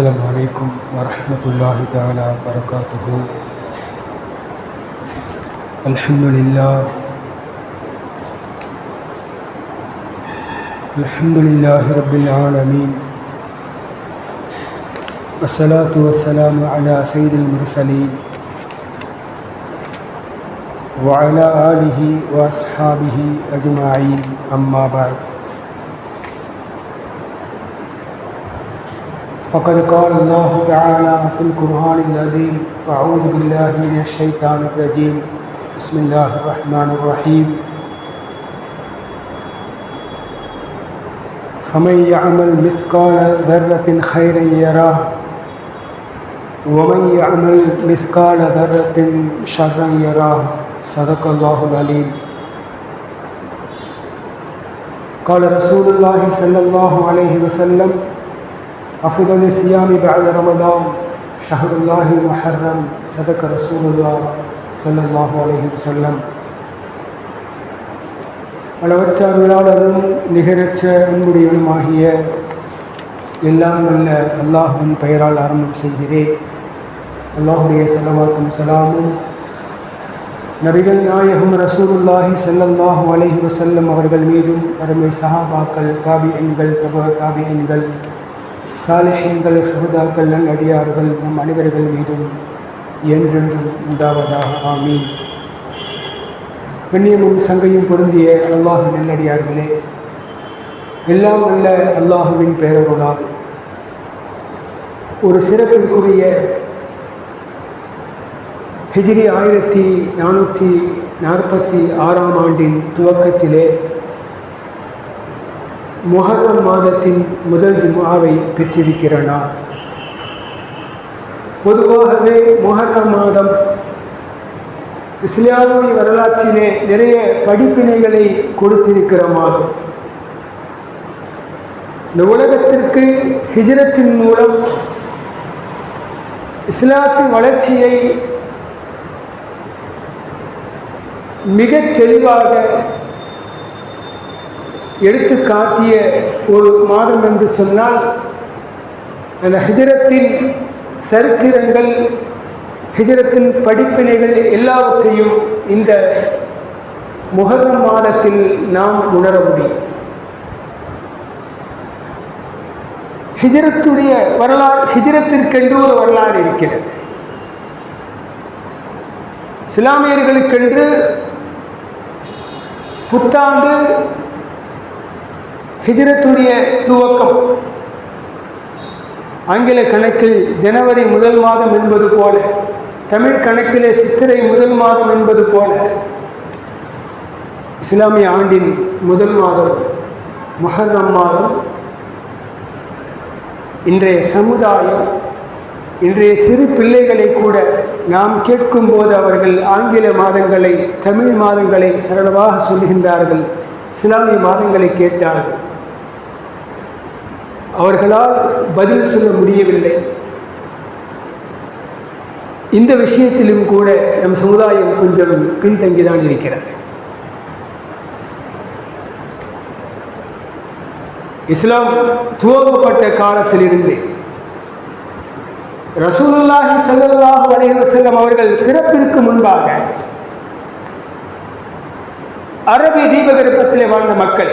السلام عليكم ورحمة الله تعالى وبركاته. الحمد لله. الحمد لله رب العالمين. والصلاة والسلام على سيد المرسلين وعلى آله وأصحابه أجمعين. أما بعد. فقد قال الله تعالى في القرآن العظيم فأعوذ بالله من الشيطان الرجيم. بسم الله الرحمن الرحيم. فمن يعمل مثقال ذرة خيرا يراه ومن يعمل مثقال ذرة شرا يراه. صدق الله العليم. قال رسول الله صلى الله عليه وسلم أفضل الصيام بعد رمضان شهر الله المحرم صدق رسول الله صلى الله عليه وسلم அளவற்ற அருளாளரும் நிகரற்ற அன்புடையவனுமாகிய எல்லாம் வல்ல அல்லாஹுவின் பெயரால் ஆரம்பம் செய்கிறேன் அல்லாஹுடைய செலவாக்கும் சலாமும் நபிகள் நாயகம் ரசூலுல்லாஹி ஸல்லல்லாஹு அலைஹி வஸல்லம் அவர்கள் மீதும் அருமை சஹாபாக்கள் தாபி எண்கள் தப தாபி எண்கள் சாலிஹீன்கள் சுகதாக்கள் நல்லடியார்கள் நம் அனைவர்கள் மீதும் என்றென்றும் உண்டாவதாக. ஆமீன். கண்ணியமும் சங்கையும் பொருந்திய அல்லாஹ் நல்லடியார்களே எல்லாம் அல்ல அல்லாஹுவின் பேரருளால். ஒரு சிறப்பிற்குரிய ஹிஜிரி ஆயிரத்தி நானூற்றி நாற்பத்தி ஆறாம் ஆண்டின் துவக்கத்திலே முகரம் மாதத்தின் முதல் ஜுமாவை பெற்றிருக்கிறனா? பொதுவாகவே முகரம் மாதம் இஸ்லாமிய வரலாற்றிலே நிறைய படிப்பினைகளை கொடுத்திருக்கிற மாதம். இந்த உலகத்திற்கு ஹிஜரத்தின் மூலம் இஸ்லாத்தின் வளர்ச்சியை மிக தெளிவாக எடுத்து காட்டிய ஒரு மாதம் என்று சொன்னால் அந்த ஹிஜரத்தின் சரித்திரங்கள் ஹிஜரத்தின் படிப்பினைகள் எல்லாவற்றையும் இந்த முகரம் மாதத்தில் நாம் உணர முடியும். ஹிஜரத்துடைய வரலாறு ஹிஜரத்திற்கென்று ஒரு வரலாறு இருக்கிறது. இஸ்லாமியர்களுக்கென்று புத்தாண்டு ஹிஜரத்துடைய துவக்கம். ஆங்கில கணக்கில் ஜனவரி முதல் மாதம் என்பது போல தமிழ் கணக்கிலே சித்திரை முதல் மாதம் என்பது போல இஸ்லாமிய ஆண்டின் முதல் மாதம் மஹர்ரம் மாதம். இன்றைய சமுதாயம் இன்றைய சிறு பிள்ளைகளை கூட நாம் கேட்கும்போது அவர்கள் ஆங்கில மாதங்களை தமிழ் மாதங்களை சரளமாக சொல்கின்றார்கள் இஸ்லாமிய மாதங்களை கேட்டார்கள். அவர்களால் பதில் சொல்ல முடியவில்லை. இந்த விஷயத்திலும் கூட நம் சமுதாயம் கொஞ்சம் பின்தங்கிதான் இருக்கிறது. இஸ்லாம் துவங்கப்பட்ட காலத்திலிருந்து ரசூலுல்லாஹி சல்லாஹ் அலைஹி செல்லம் அவர்கள் பிறப்பிற்கு முன்பாக அரபி தீபகற்பத்தில் வாழ்ந்த மக்கள்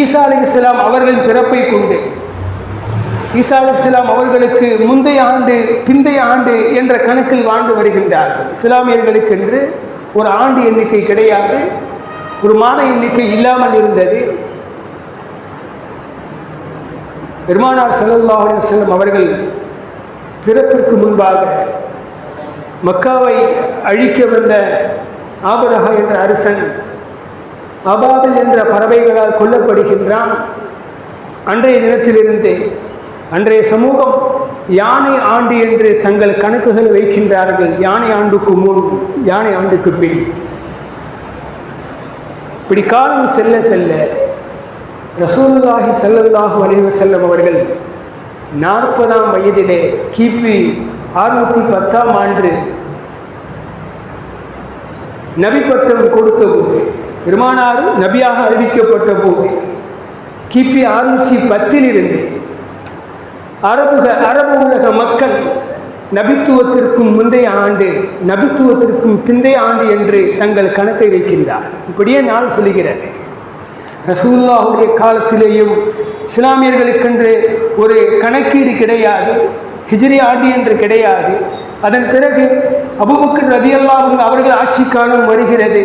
ஈசா அலி இஸ்லாம் அவர்களின் பிறப்பை கொண்டு ஈசா அலி இஸ்லாம் அவர்களுக்கு முந்தைய ஆண்டு பிந்தைய ஆண்டு என்ற கணக்கில் வாழ்ந்து வருகின்றார்கள். இஸ்லாமியர்களுக்கு என்று ஒரு ஆண்டு எண்ணிக்கை கிடையாது ஒரு மாத எண்ணிக்கை இல்லாமல் இருந்தது. பெருமானார் சல்லாஹ் செல்லும் அவர்கள் பிறப்பிற்கு முன்பாக மக்காவை அழிக்க வந்த ஆபரகா என்ற அரசன் அபாபில் என்ற பறவைகளால் கொல்லப்படுகின்றான். அன்றைய தினத்திலிருந்து அன்றைய சமூகம் யானை ஆண்டு என்று தங்கள் கணக்குகள் வைக்கின்றார்கள். யானை ஆண்டுக்கு முன் யானை ஆண்டுக்கு பின். இப்படி காலம் செல்ல செல்ல ரசூலுல்லாஹி சல்லல்லாஹு அலைஹி வஸல்லம் அவர்கள் நாற்பதாம் வயதிலே கிபி அறுநூற்றி பத்தாம் ஆண்டு நபிப்பட்டம் பட்டம் பெருமானாரும் நபியாக அறிவிக்கப்பட்ட போது கிபி அறுநூற்றி பத்திலிருந்து அரபுக அரபு உலக மக்கள் நபித்துவத்திற்கும் முந்தைய ஆண்டு நபித்துவத்திற்கும் பிந்தைய ஆண்டு என்று தங்கள் கணக்கை வைக்கின்றார். இப்படியே நான் சொல்கிறது. ரசூல்லாவுடைய காலத்திலேயும் இஸ்லாமியர்களுக்கென்று ஒரு கணக்கீடு கிடையாது ஹிஜ்ரி ஆண்டு என்று கிடையாது. அதன் பிறகு அபுபக்கர் ரதியல்லாவும் அவர்கள் ஆட்சி காலம் வருகிறது.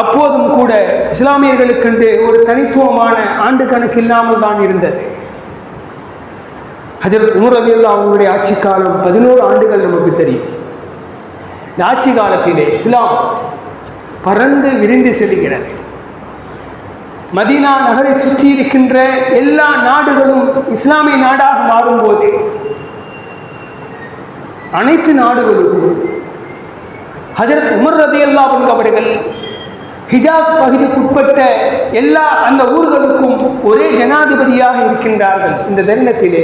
அப்போதும் கூட இஸ்லாமியர்களுக்கென்று ஒரு தனித்துவமான ஆண்டு கணக்கு இல்லாமல் தான் இருந்தது. ஹஜரத் உமர் ரதியல்லா அவங்களுடைய ஆட்சி காலம் பதினோரு ஆண்டுகள் நமக்கு தெரியும். இந்த ஆட்சி காலத்திலே இஸ்லாம் பறந்து விரிந்து செல்கிறது. மதீனா நகரை சுற்றி இருக்கின்ற எல்லா நாடுகளும் இஸ்லாமிய நாடாக மாறும்போது அனைத்து நாடுகளுக்கும். ஹஜரத் உமர் ரதி அல்லா அவர்கள் ஹிஜாஸ் பகுதிக்குட்பட்ட எல்லா அந்த ஊர்களுக்கும் ஒரே ஜனாதிபதியாக இருக்கின்றார்கள் இந்த தருணத்திலே.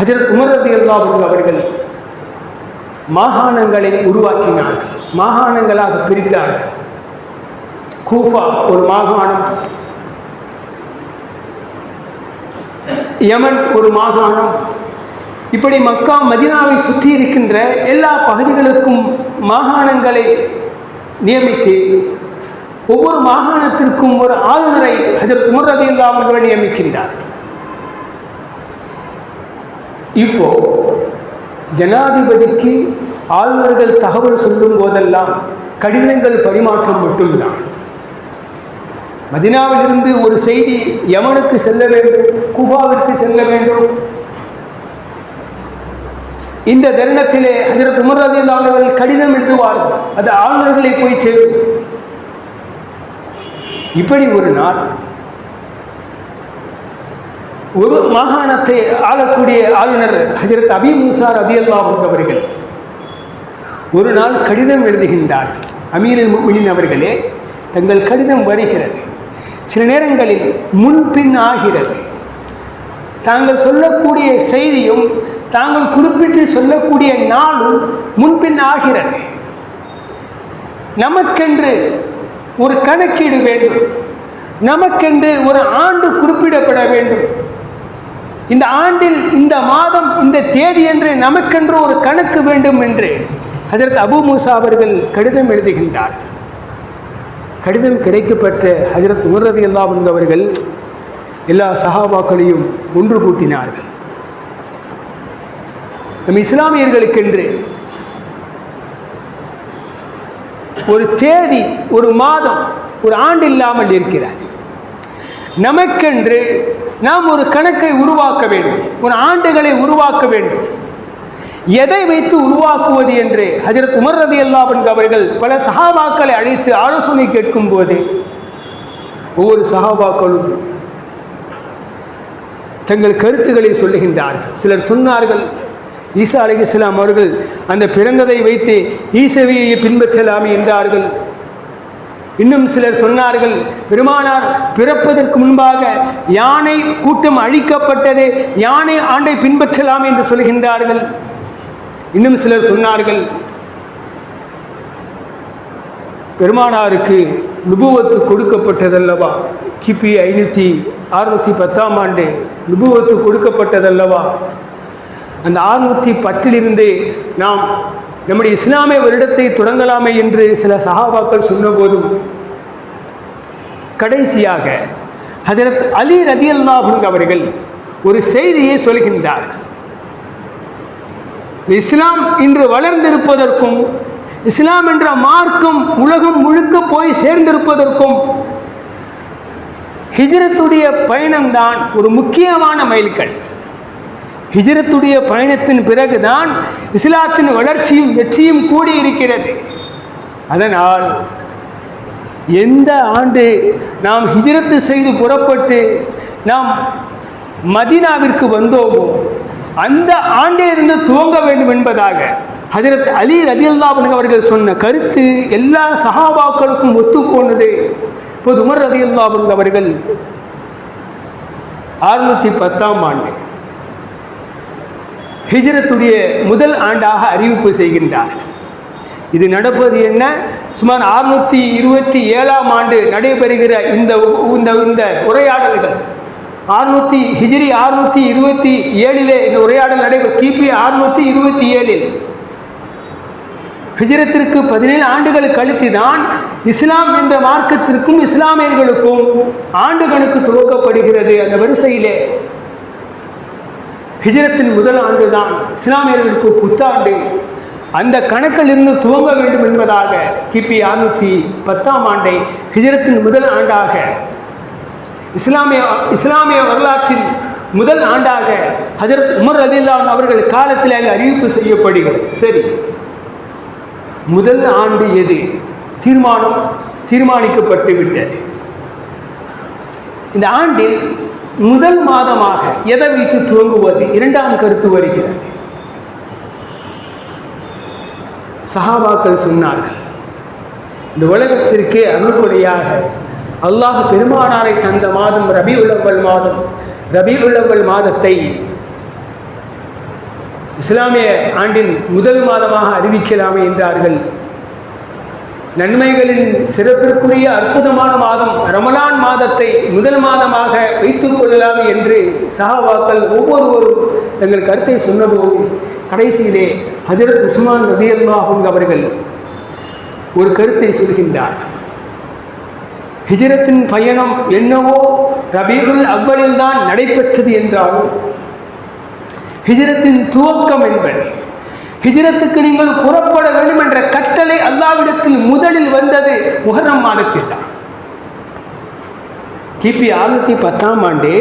ஹஜரத் உமர் ரதி அல்லா அவர்கள் மாகாணங்களை உருவாக்கினார்கள் மாகாணங்களாக பிரித்தார்கள். கூஃபா ஒரு மாகாணம் யமன் ஒரு மாகாணம். இப்படி மக்கா மதினாவை சுற்றி இருக்கின்ற எல்லா பகுதிகளுக்கும் மாகாணங்களை நியமித்து ஒவ்வொரு மாகாணத்திற்கும் ஒரு ஆளுநரை ஹஜரத் உமர் ரதியுல்லா அவர்கள் நியமிக்கின்றார். இப்போ ஜனாதிபதிக்கு ஆளுநர்கள் தகவல் சொல்லும் போதெல்லாம் கடிதங்கள் பரிமாற்றம் மட்டும்தான். மதினாவிலிருந்து ஒரு செய்தி யமனுக்கு செல்ல வேண்டும் குஃபாவிற்கு செல்ல வேண்டும். இந்த தருணத்திலே ஹஜரத் உமர் ரதி அவர்கள் கடிதம் எழுதுவார்கள் அது ஆளுநர்களை போய் சேரும். இப்படி ஒரு நாள் ஒரு மாகாணத்தை ஆளக்கூடிய ஆளுநர் ஹஜரத் அபி மூசார் அபி அவர்கள் ஒரு நாள் கடிதம் எழுதுகின்றார். அமீரின் முமினின் அவர்களே தங்கள் கடிதம் வருகிறது. சில நேரங்களில் முன்பின் ஆகிறது. தாங்கள் சொல்லக்கூடிய செய்தியும் தாங்கள் குறிப்பிட்டு சொல்லக்கூடிய நாளும் முன்பின் ஆகிறது. நமக்கென்று ஒரு கணக்கீடு வேண்டும். நமக்கென்று ஒரு ஆண்டு குறிப்பிடப்பட வேண்டும். இந்த ஆண்டில் இந்த மாதம் இந்த தேதி என்று நமக்கென்று ஒரு கணக்கு வேண்டும் என்று அதற்கு அபு மூசா அவர்கள் கடிதம் எழுதுகின்றார். கடிதம் கிடைக்கப்பட்ட ஹஜரத் உமர்ரதி அல்லா என்பவர்கள் எல்லா சஹாபாக்களையும் ஒன்று கூட்டினார்கள். நம் இஸ்லாமியர்களுக்கென்று ஒரு தேதி ஒரு மாதம் ஒரு ஆண்டு இல்லாமல் இருக்கிறது. நமக்கென்று நாம் ஒரு கணக்கை உருவாக்க வேண்டும். ஒரு ஆண்டுகளை உருவாக்க வேண்டும். எதை வைத்து உருவாக்குவது என்று ஹஜரத் உமர் ரதி அல்லாபன் அவர்கள் பல சஹாபாக்களை அழைத்து ஆலோசனை கேட்கும் போது ஒவ்வொரு சஹாபாக்களும் தங்கள் கருத்துக்களை சொல்லுகின்றார்கள். சிலர் சொன்னார்கள் ஈசா அலி இஸ்லாம் அவர்கள் அந்த பிறந்ததை வைத்து ஈசவியை பின்பற்றலாமே என்றார்கள். இன்னும் சிலர் சொன்னார்கள் பெருமானார் பிறப்பதற்கு முன்பாக யானை கூட்டம் அழிக்கப்பட்டது யானை ஆண்டை பின்பற்றலாம் என்று சொல்கின்றார்கள் இன்னும் சிலர் சொன்னார்கள் பெருமானாருக்கு நுபுவத்து கொடுக்கப்பட்டதல்லவா? கிபி ஐநூற்றி அறுநூற்றி பத்தாம் ஆண்டு நுபுவத்து கொடுக்கப்பட்டதல்லவா? அந்த அறுநூற்றி பத்திலிருந்தே நாம் நம்முடைய இஸ்லாமிய வருடத்தை தொடங்கலாமே என்று சில சகாபாக்கள் சொன்னபோதும் கடைசியாக ஹஜரத் அலி ரதி அல்லாஹுங் அவர்கள் ஒரு செய்தியை சொல்கின்றார். இஸ்லாம் இன்று வளர்ந்திருப்பதற்கும் இஸ்லாம் என்ற மார்க்கம் உலகம் முழுக்க போய் சேர்ந்திருப்பதற்கும் ஹிஜரத்துடைய பயணம்தான் ஒரு முக்கியமான மைல்கல். ஹிஜரத்துடைய பயணத்தின் பிறகுதான் இஸ்லாத்தின் வளர்ச்சியும் வெற்றியும் கூடி இருக்கிறது அதனால் எந்த ஆண்டு நாம் ஹிஜரத்து செய்து புறப்பட்டு நாம் மதினாவிற்கு வந்தோமோ அந்த ஆண்டிலிருந்து துவங்க வேண்டும் என்பதாக ஹஜரத் அலி ரதியுல்லாபன் அவர்கள் சொன்ன கருத்து எல்லா சஹாபாக்களுக்கும் ஒத்துப்போனது இப்போது உமர் ரதியுல்லாபன் அவர்கள் அறுநூற்றி பத்தாம் ஆண்டு ஹிஜரத்துடைய முதல் ஆண்டாக அறிவிப்பு செய்கின்றார். இது நடப்பது என்ன? சுமார் அறுநூத்தி இருபத்தி ஏழாம் ஆண்டு நடைபெறுகிற இந்த இந்த இந்த உரையாடல்கள். அறுநூத்தி ஹிஜிரி அறுநூத்தி இருபத்தி ஏழிலே இந்த உரையாடல் நடைபெறும். கிபி அறுநூத்தி இருபத்தி ஏழில். ஹிஜரத்திற்கு பதினேழு ஆண்டுகள் கழித்து தான் இஸ்லாம் என்ற மார்க்கத்திற்கும் இஸ்லாமியர்களுக்கும் ஆண்டு கணக்கு துவக்கப்படுகிறது அந்த வரிசையிலே. ஹிஜரத்தின் முதல் ஆண்டு தான் இஸ்லாமியர்களுக்கு புத்தாண்டு. அந்த கணக்கில் இருந்து துவங்க வேண்டும் என்பதாக கிபி அறுநூற்றி பத்தாம் ஆண்டை ஹிஜரத்தின் முதல் ஆண்டாக இஸ்லாமிய இஸ்லாமிய வரலாற்றின் முதல் ஆண்டாக ஹஜரத் உமர் ரதில்லான் அவர்கள் காலத்தில் அங்கு அறிவிப்பு செய்யப்படுகிறது. சரி. முதல் ஆண்டு எது? தீர்மானம் தீர்மானிக்கப்பட்டு விட்டது. இந்த ஆண்டில் முதல் மாதமாக எதை வைத்து துவங்குவது? இரண்டாம் கருத்து வருகிறது. சஹாபாக்கள் சொன்னார்கள் இந்த உலகத்திற்கே அருள்கொடையாக அல்லாஹ் பெருமானாரை தந்த மாதம் ரபி உள்ளவள் மாதம் ரபி உள்ளவள் மாதத்தை இஸ்லாமிய ஆண்டின் முதல் மாதமாக அறிவிக்கலாமே என்றார்கள். நன்மைகளின் சிறப்பிற்குரிய அற்புதமான மாதம் ரமலான் மாதத்தை முதல் மாதமாக வைத்துக் கொள்ளலாம் என்று சஹாபாக்கள் ஒவ்வொருவரும் தங்கள் கருத்தை சொன்னபோது கடைசியிலே ஹஜரத் உஸ்மான் நபியல்லாஹும் அவர்கள் ஒரு கருத்தை சொல்கின்றார். ஹிஜரத்தின் பயணம் என்னவோ ரபீருல் அவ்வளில் தான் நடைபெற்றது என்றாலும் ஹிஜரத்தின் துவக்கம் என்பது ஹிஜரத்துக்கு நீங்கள் புறப்பட வேண்டும் என்ற கட்டளை அல்லாவிடத்தில் முதலில் வந்தது முகரம் மாதத்தில் தான் கிபி ஆயிரத்தி பத்தாம் ஆண்டு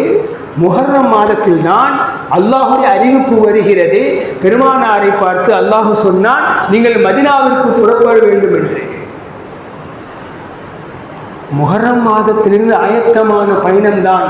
முஹர்ரம் மாதத்தில் தான் அல்லாஹுடைய அறிவிப்பு வருகிறது. பெருமானாரை பார்த்து அல்லாஹு சொன்னால் நீங்கள் மதினாவிற்கு புறப்பட வேண்டும் என்று. முகரம் மாதத்திலிருந்து ஆயத்தமான பயணம்தான்.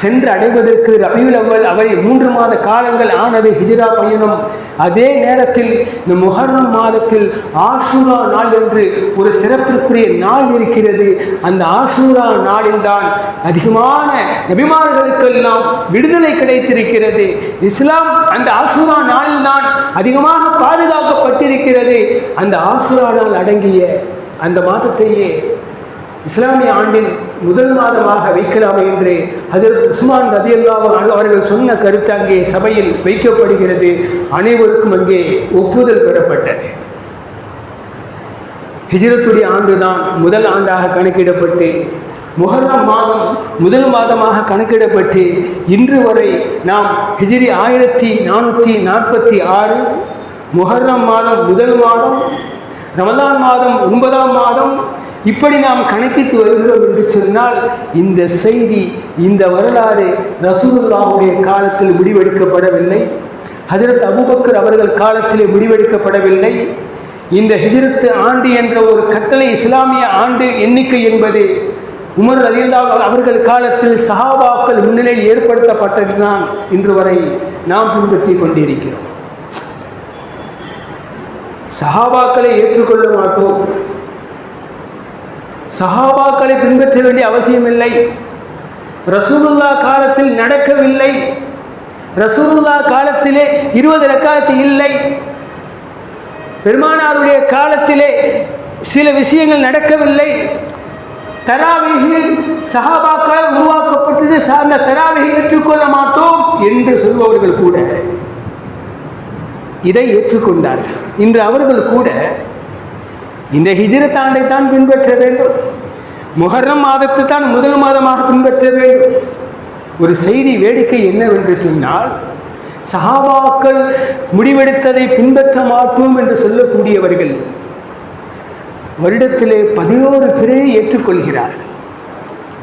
சென்று அடைவதற்கு ரபியுல் அவ்வல் அவரை மூன்று மாத காலங்கள் ஆனது ஹிஜ்ரா பயணம். அதே நேரத்தில் இந்த முஹர்ரம் மாதத்தில் ஆஷூரா நாள் என்று ஒரு சிறப்பிற்குரிய நாள் இருக்கிறது. அந்த ஆஷூரா நாளில்தான் அதிகமான நபிமார்களுக்கெல்லாம் விடுதலை கிடைத்திருக்கிறது. இஸ்லாம் அந்த ஆஷூரா நாளில்தான் அதிகமாக பாதுகாக்கப்பட்டிருக்கிறது. அந்த ஆஷூரா நாள் அடங்கிய அந்த மாதத்தையே இஸ்லாமிய ஆண்டின் முதல் மாதமாக வைக்கலாம் என்று அதற்கு உஸ்மான் ரதியல்லாஹு அவர்கள் சொன்ன கருத்து அங்கே சபையில் வைக்கப்படுகிறது. அனைவருக்கும் அங்கே ஒப்புதல் பெறப்பட்டது. ஹிஜ்ரத்துடைய ஆண்டுதான் முதல் ஆண்டாக கணக்கிடப்பட்டு முகரம் மாதம் முதல் மாதமாக கணக்கிடப்பட்டு இன்று வரை நாம் ஹிஜிரி ஆயிரத்தி நானூற்றி நாற்பத்தி ஆறு முஹர்ரம் மாதம் முதல் மாதம் ரமலான் மாதம் ஒன்பதாம் மாதம் இப்படி நாம் கணக்கிட்டு வருகிறோம் என்று சொன்னால் இந்த செய்தி இந்த வரலாறு ரசூலுல்லாவுடைய காலத்தில் முடிவெடுக்கப்படவில்லை. ஹஜரத் அபுபக்கர் அவர்கள் காலத்திலே முடிவெடுக்கப்படவில்லை. இந்த ஹிஜரத்து ஆண்டு என்ற ஒரு கட்டளை இஸ்லாமிய ஆண்டு எண்ணிக்கை என்பது உமர் ரலியல்லா அவர்கள் காலத்தில் சஹாபாக்கள் முன்னிலையில் ஏற்படுத்தப்பட்டதுதான் இன்று வரை நாம் பின்பற்றி கொண்டிருக்கிறோம். சஹாபாக்களை ஏற்றுக்கொள்ள மாட்டோம். சஹாபாக்களை பின்பற்ற வேண்டிய அவசியமில்லை. ரசூலுல்லா காலத்தில் நடக்கவில்லை. ரசூலுல்லா காலத்திலே இருபது ரக்காத்து இல்லை. பெருமானாருடைய காலத்திலே சில விஷயங்கள் நடக்கவில்லை. தராவிகில் சஹாபாக்களால் உருவாக்கப்பட்டது சார்ந்த தராவிகை ஏற்றுக்கொள்ள மாட்டோம் என்று சொல்பவர்கள் கூட இதை ஏற்றுக்கொண்டார்கள். இன்று அவர்கள் கூட இந்த ஹிஜிரத் ஆண்டை தான் பின்பற்ற வேண்டும். முஹர்ரம் மாதத்தை தான் முதல் மாதமாக பின்பற்ற வேண்டும். ஒரு செய்தி வேடிக்கை என்னவென்று சொன்னால் சஹாபாக்கள் முடிவெடுத்ததை பின்பற்ற மாட்டோம் என்று சொல்லக்கூடியவர்கள் வருடத்திலே பதினோரு பிறையை ஏற்றுக்கொள்கிறார்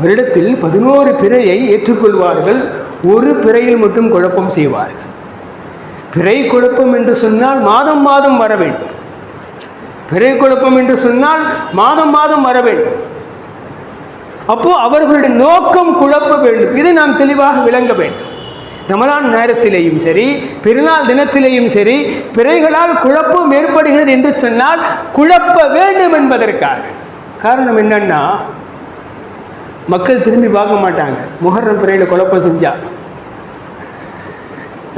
வருடத்தில் பதினோரு பிறையை ஏற்றுக்கொள்வார்கள். ஒரு பிறையில் மட்டும் குழப்பம் செய்வார்கள். பிறை குழப்பம் என்று சொன்னால் மாதம் மாதம் வர வேண்டும். பிறை குழப்பம் என்று சொன்னால் மாதம் மாதம் வர வேண்டும். அப்போ அவர்களுடைய நோக்கம் குழப்ப வேண்டும். இதை நாம் தெளிவாக விளங்க வேண்டும். ரமலான் நேரத்திலேயும் சரி பெருநாள் தினத்திலேயும் சரி பிறைகளால் குழப்பம் ஏற்படுகிறது என்று சொன்னால் குழப்ப வேண்டும் என்பதற்காக. காரணம் என்னன்னா மக்கள் திரும்பி பார்க்க மாட்டாங்க. முகர்ரம் பிறையில் குழப்பம் செஞ்சா.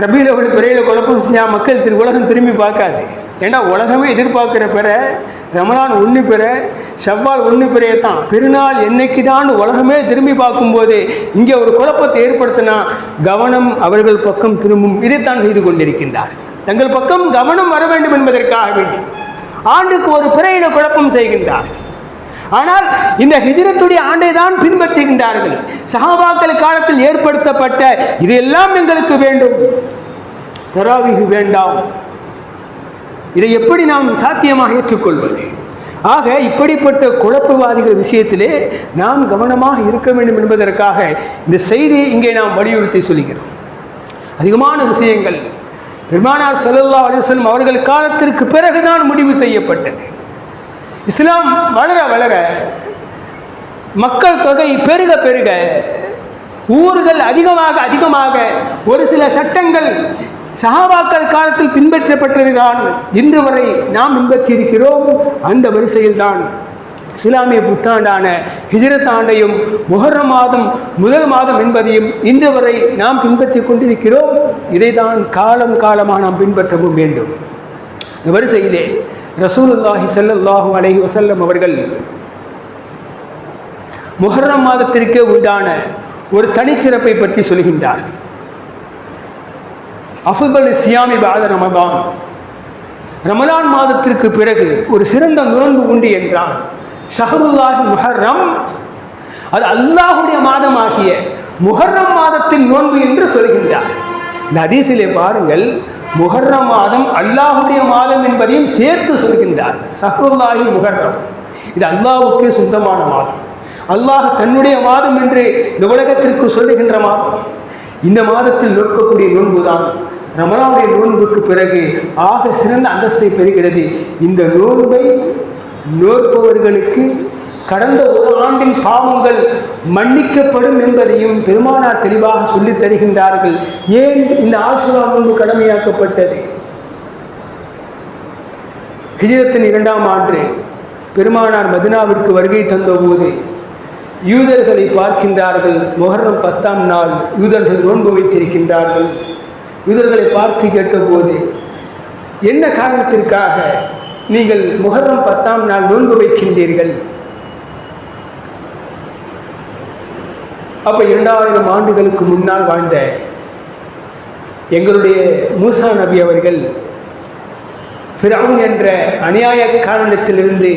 ரபியில் பிறையில் குழப்பம் செஞ்சா மக்கள் திரு உலகம் திரும்பி பார்க்காது. ஏன்னா உலகமே எதிர்பார்க்கிற பிற ரமணான் ஒன்று பெற செவ்வால் ஒன்று பிறையை தான் பெருநாள் என்னைக்கு தான் உலகமே திரும்பி பார்க்கும்போது இங்கே ஒரு குழப்பத்தை ஏற்படுத்தினா கவனம் அவர்கள் பக்கம் திரும்பும். இதைத்தான் செய்து கொண்டிருக்கின்றார். தங்கள் பக்கம் கவனம் வர வேண்டும் என்பதற்காக வேண்டி ஆண்டுக்கு ஒரு பிறையின குழப்பம் செய்கின்றார். ஆனால் இந்த ஹிஜரத்துடைய ஆண்டை தான் பின்பற்றுகின்றார்கள். சஹாபாக்கள் காலத்தில் ஏற்படுத்தப்பட்ட இதெல்லாம் எங்களுக்கு வேண்டும். தராவிகு வேண்டாம். இதை எப்படி நாம் சாத்தியமாக ஏற்றுக்கொள்வது? ஆக இப்படிப்பட்ட குழப்பவாதிகள் விஷயத்திலே நாம் கவனமாக இருக்க வேண்டும் என்பதற்காக இந்த செய்தியை இங்கே நாம் வலியுறுத்தி சொல்கிறோம். அதிகமான விஷயங்கள். பெருமானார் சல்லல்லா அலிஸ்லம் அவர்கள் காலத்திற்கு பிறகுதான் முடிவு செய்யப்பட்டது. இஸ்லாம் வளர வளர மக்கள் தொகை பெருக பெருக ஊர்கள் அதிகமாக அதிகமாக ஒரு சில சட்டங்கள் சஹாபாக்கள் காலத்தில் பின்பற்றப்பட்டதுதான். இன்று வரை நாம் பின்பற்றியிருக்கிறோம். அந்த வரிசையில்தான் இஸ்லாமிய புத்தாண்டான ஹிஜரத் ஆண்டையும் முஹர்ரம் மாதம் முதல் மாதம் என்பதையும் இன்று வரை நாம் பின்பற்றி கொண்டிருக்கிறோம். இதைதான் காலம் காலமாக நாம் பின்பற்றவும் வேண்டும். இந்த வரிசையிலே ரசூலுல்லாஹி ஸல்லல்லாஹு அலஹி வசல்லம் அவர்கள் முஹர்ரம் மாதத்திற்கே உண்டான ஒரு தனிச்சிறப்பை பற்றி சொல்கின்றார் அஃபுல் சியாமி பாத ரமபான் ரமலான் மாதத்திற்கு பிறகு ஒரு சிறந்த நோன்பு உண்டு என்றான். ஷஹருல்லாஹி முஹர்ரம். அது அல்லாஹுடைய மாதமாகிய முஹர்ரம் மாதத்தின் நோன்பு என்று சொல்கின்றார். இந்த அதிசிலே பாருங்கள் முஹர்ரம் மாதம் அல்லாஹுடைய மாதம் என்பதையும் சேர்த்து சொல்கின்றார். ஷஹருல்லாஹி முஹர்ரம். இது அல்லாஹுக்கு சொந்தமான மாதம். அல்லாஹ் தன்னுடைய மாதம் என்று இந்த உலகத்திற்கு சொல்லுகின்ற மாதம். இந்த மாதத்தில் நோக்கக்கூடிய நோன்பு தான் ரமலானுடைய நோன்புக்கு பிறகு ஆக சிறந்த அந்தஸ்தை பெறுகிறது. இந்த நோன்பை நோற்பவர்களுக்கு கடந்த ஒரு ஆண்டின் பாவங்கள் மன்னிக்கப்படும் என்பதையும் பெருமானார் தெளிவாக சொல்லித் தருகின்றார்கள். ஏன் இந்த ஆசுரா நோன்பு கடமையாக்கப்பட்டது? ஹிஜரத்தின் இரண்டாம் ஆண்டு பெருமானார் மதினாவிற்கு வருகை தந்தபோது யூதர்களை பார்க்கின்றார்கள். முகர்ரம் பத்தாம் நாள் யூதர்கள் நோன்பு வைத்திருக்கின்றார்கள். யூதர்களை பார்த்து கேட்டபோது என்ன காரணத்திற்காக நீங்கள் முகரம் பத்தாம் நாள் நோன்பு வைக்கின்றீர்கள்? அப்போ இரண்டாயிரம் ஆண்டுகளுக்கு முன்னால் வாழ்ந்த எங்களுடைய மூசா நபி அவர்கள் ஃபிரவுன் என்ற அநியாய காரணத்திலிருந்து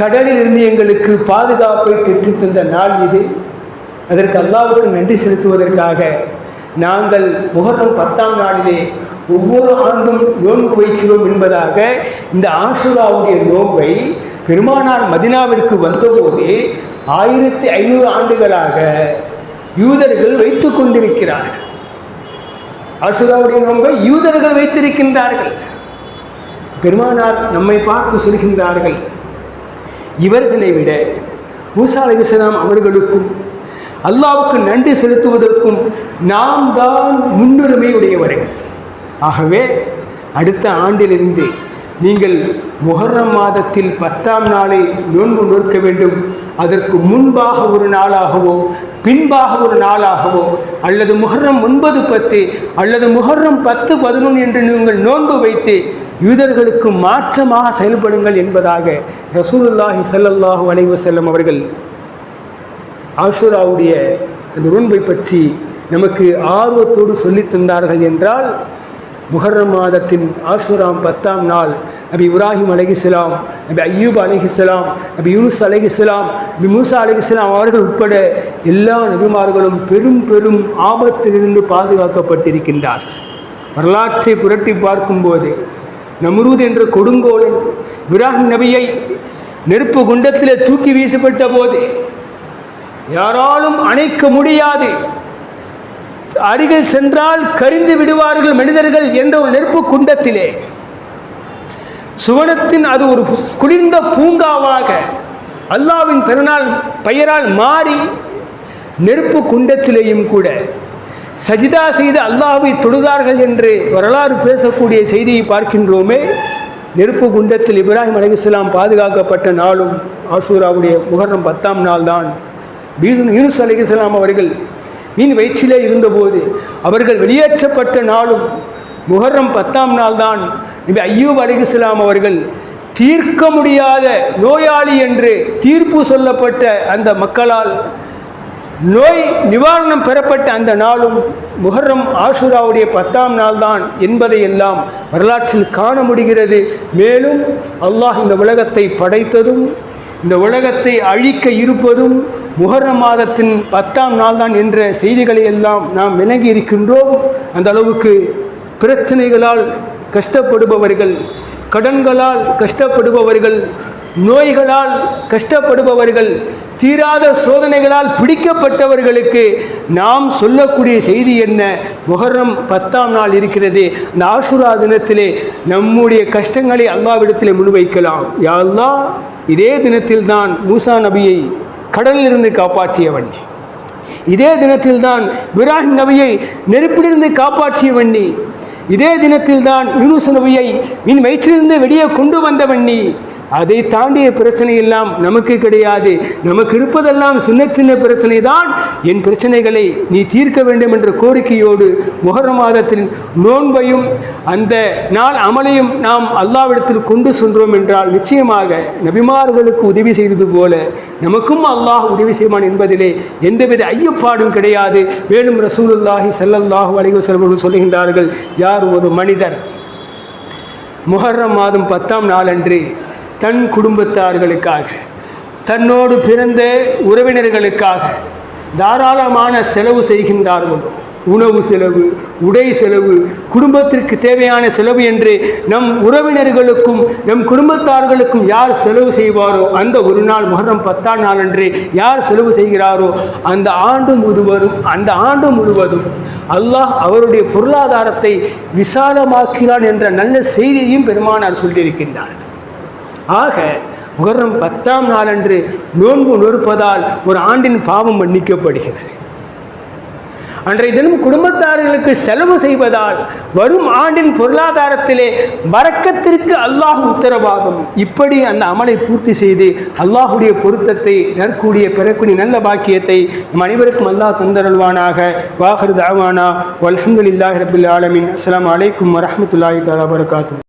கடலிலிருந்து எங்களுக்கு பாதுகாப்பை பெற்று தந்த நாள் இது. அதற்கு அல்லாவுக்கு நன்றி செலுத்துவதற்காக நாங்கள் முகரம் பத்தாம் நாளிலே ஒவ்வொரு ஆண்டும் நோன்பு வைக்கிறோம் என்பதாக இந்த ஆசுராவுடைய நோன்பை பெருமானார் மதினாவிற்கு வந்தபோது ஆயிரத்தி ஐநூறு ஆண்டுகளாக யூதர்கள் வைத்து கொண்டிருக்கிறார்கள். ஆசுராவுடைய நோன்பை யூதர்கள் வைத்திருக்கின்றார்கள். பெருமானார் நம்மை பார்த்து சொல்கின்றார்கள் இவர்களை விட மூசா அலிஸ்லாம் அவர்களுக்கும் அல்லாவுக்கு நன்றி செலுத்துவதற்கும் நாம் தான் முன்னுரிமை உடையவர்கள் ஆகவே அடுத்த ஆண்டிலிருந்து நீங்கள் முகர்ரம் மாதத்தில் பத்தாம் நாளை நோன்பு நோக்க வேண்டும். அதற்கு முன்பாக ஒரு நாளாகவோ பின்பாக ஒரு நாளாகவோ அல்லது முகர்ரம் ஒன்பது பத்து அல்லது முகர்ரம் பத்து பதினொன்று என்று நீங்கள் நோன்பு வைத்து யூதர்களுக்கு மாற்றமாக செயல்படுங்கள் என்பதாக ரசூலுல்லாஹி ஸல்லல்லாஹு அலைவசல்லம் அவர்கள் ஆஷுராவுடைய அந்த நோன்பை பற்றி நமக்கு ஆர்வத்தோடு சொல்லித் தந்தார்கள் என்றால் முஹர்ரம் மாதத்தின் ஆஷுராம் பத்தாம் நாள் நபி இப்ராஹிம் அலைஹிஸ்ஸலாம் நபி ஐயூப் அலைஹிஸ்ஸலாம் நபி யூனுஸ் அலைஹிஸ்ஸலாம் நபி மூசா அலைஹிஸ்ஸலாம் அவர்கள் உட்பட எல்லா நபிமார்களும் பெரும் பெரும் ஆபத்திலிருந்து பாதுகாக்கப்பட்டிருக்கின்றார் வரலாற்றை புரட்டி பார்க்கும்போது நம்ரூத் என்ற கொடுங்கோலன் இப்ராஹிம் நபியை நெருப்பு குண்டத்தில் தூக்கி வீசப்பட்ட போது யாராலும் அணைக்க முடியாது. அருகில் சென்றால் கரிந்து விடுவார்கள் மனிதர்கள் என்ற ஒரு நெருப்பு குண்டத்திலே. சுவனத்தின் அது ஒரு குளிர்ந்த பூங்காவாக அல்லாவின் பிறநாள் பெயரால் மாறி நெருப்பு குண்டத்திலேயும் கூட. சஜிதா செய்து அல்லாவை தொழுதார்கள் என்று வரலாறு பேசக்கூடிய செய்தியை பார்க்கின்றோமே. நெருப்பு குண்டத்தில் இப்ராஹிம் அலிஸ்லாம் பாதுகாக்கப்பட்ட நாளும் ஆஷூராவுடைய முகர்ணம் பத்தாம் நாள் தான் யூனுஸ் அலிகலாம் அவர்கள் மீன் வயிற்றிலே இருந்தபோது அவர்கள் வெளியேற்றப்பட்ட நாளும் முஹர்ரம் பத்தாம் நாள் தான் நபி ஐயூப் அலிகுஸ்லாம் அவர்கள் தீர்க்க முடியாத நோயாளி என்று தீர்ப்பு சொல்லப்பட்ட அந்த மக்களால் நோய் நிவாரணம் பெறப்பட்ட அந்த நாளும் முஹர்ரம் ஆஷுராவுடைய பத்தாம் நாள் தான் என்பதை எல்லாம் வரலாற்றில் காண முடிகிறது. மேலும் அல்லாஹ் இந்த உலகத்தை படைத்ததும் இந்த உலகத்தை அழிக்க இருப்பதும் முகர மாதத்தின் பத்தாம் நாள் தான் என்ற செய்திகளை எல்லாம் நாம் விளங்கி இருக்கின்றோம். அந்த அளவுக்கு பிரச்சனைகளால் கஷ்டப்படுபவர்கள் கடன்களால் கஷ்டப்படுபவர்கள் நோய்களால் கஷ்டப்படுபவர்கள் தீராத சோதனைகளால் பிடிக்கப்பட்டவர்களுக்கு நாம் சொல்லக்கூடிய செய்தி என்ன? முகர்ணம் பத்தாம் நாள் இருக்கிறது. இந்த ஆசுரா தினத்திலே நம்முடைய கஷ்டங்களை அல்லாவிடத்திலே முன்வைக்கலாம். யா இதே தினத்தில் தான் மூசா நபியை கடலிலிருந்து காப்பாற்றியவன். இதே தினத்தில் தான் இப்ராஹிம் நபியை நெருப்பிலிருந்து காப்பாற்றியவன் நீ. இதே தினத்தில் தான் யூனுஸ் நபியை மின் வயிற்றிலிருந்து வெளியே கொண்டு வந்தவன் நீ. அதை தாண்டிய பிரச்சனை எல்லாம் நமக்கு கிடையாது. நமக்கு இருப்பதெல்லாம் சின்ன சின்ன பிரச்சனை தான் என் பிரச்சனைகளை நீ தீர்க்க வேண்டும் என்ற கோரிக்கையோடு முகர மாதத்தின் நோன்பையும் அந்த நாள் அமலையும் நாம் அல்லாவிடத்தில் கொண்டு சென்றோம் என்றால் நிச்சயமாக நபிமார்களுக்கு உதவி செய்தது போல நமக்கும் அல்லாஹ் உதவி செய்வான் என்பதிலே எந்தவித ஐயப்பாடும் கிடையாது. மேலும் ரசூலுல்லாஹி செல்லல்லாஹு அலைஹி செல்வர்கள் சொல்லுகின்றார்கள் யார் ஒரு மனிதர் முஹர்ரம் மாதம் பத்தாம் நாளன்று தன் குடும்பத்தார்களுக்காக தன்னோடு பிறந்த உறவினர்களுக்காக தாராளமான செலவு செய்கின்றார்களோ. உணவு செலவு உடை செலவு குடும்பத்திற்கு தேவையான செலவு என்று நம் உறவினர்களுக்கும் நம் குடும்பத்தார்களுக்கும் யார் செலவு செய்வாரோ அந்த ஒரு நாள் முகரம் பத்தாம் நாள் அன்று யார் செலவு செய்கிறாரோ அந்த ஆண்டு முழுவதும் அந்த ஆண்டு முழுவதும் அல்லாஹ் அவருடைய பொருளாதாரத்தை விசாலமாக்கிறான் என்ற நல்ல செய்தியையும் பெருமானார் சொல்லியிருக்கின்றார். ஆக முகரம் பத்தாம் நாளன்று நோன்பு நொறுப்பதால் ஒரு ஆண்டின் பாவம் மன்னிக்கப்படுகிறது. அன்றைய தினம் குடும்பத்தார்களுக்கு செலவு செய்வதால் வரும் ஆண்டின் பொருளாதாரத்திலே வரக்கத்திற்கு அல்லாஹ் உத்தரவாகும். இப்படி அந்த அமலை பூர்த்தி செய்து அல்லாஹுடைய பொருத்தத்தை நற்கூடிய பெறக்கூடிய நல்ல பாக்கியத்தை நம் அனைவருக்கும் அல்லாஹ் தந்தருள்வானாக. வாஹர் தாவானா வல்ஹம்துலில்லாஹி ரபில் ஆலமின். அஸ்லாம் அலைக்கும் வரமத்துல்லாஹி தஆலா வரகாத்து